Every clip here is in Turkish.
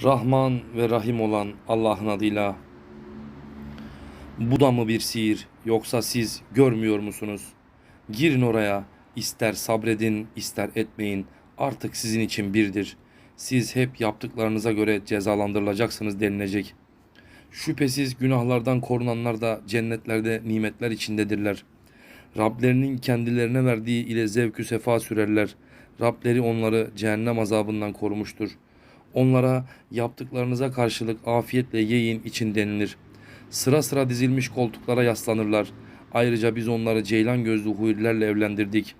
Rahman ve Rahim olan Allah'ın adıyla. Bu da mı bir sihir yoksa siz görmüyor musunuz? Girin oraya ister sabredin ister etmeyin artık sizin için birdir. Siz hep yaptıklarınıza göre cezalandırılacaksınız denilecek. Şüphesiz günahlardan korunanlar da cennetlerde nimetler içindedirler. Rablerinin kendilerine verdiği ile zevkü sefa sürerler. Rableri onları cehennem azabından korumuştur. Onlara yaptıklarınıza karşılık afiyetle yiyin için denilir. Sıra sıra dizilmiş koltuklara yaslanırlar. Ayrıca biz onları ceylan gözlü hurilerle evlendirdik.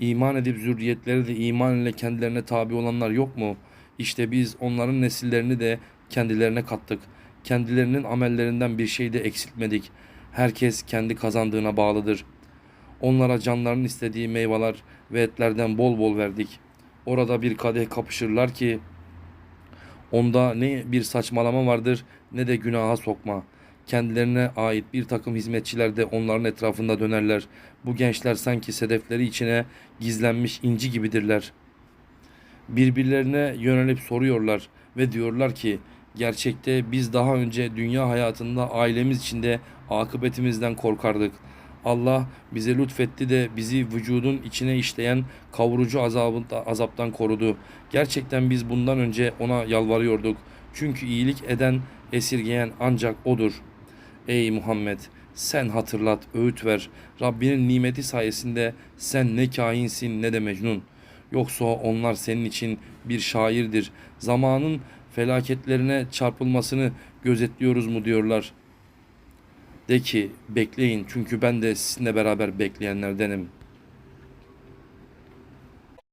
İman edip zürriyetleri de iman ile kendilerine tabi olanlar yok mu? İşte biz onların nesillerini de kendilerine kattık. Kendilerinin amellerinden bir şey de eksiltmedik. Herkes kendi kazandığına bağlıdır. Onlara canlarının istediği meyveler ve etlerden bol bol verdik. Orada bir kadeh kapışırlar ki Onda ne bir saçmalama vardır ne de günaha sokma. Kendilerine ait bir takım hizmetçiler de onların etrafında dönerler. Bu gençler sanki sedefleri içine gizlenmiş inci gibidirler. Birbirlerine yönelip soruyorlar ve diyorlar ki gerçekte biz daha önce dünya hayatında ailemiz içinde akıbetimizden korkardık. Allah bize lütfetti de bizi vücudun içine işleyen kavurucu azabında, azaptan korudu. Gerçekten biz bundan önce ona yalvarıyorduk. Çünkü iyilik eden, esirgeyen ancak odur. Ey Muhammed sen hatırlat, öğüt ver. Rabbinin nimeti sayesinde sen ne kainsin ne de mecnun. Yoksa onlar senin için bir şairdir. Zamanın felaketlerine çarpılmasını gözetliyoruz mu diyorlar. De ki bekleyin çünkü ben de sizinle beraber bekleyenlerdenim.''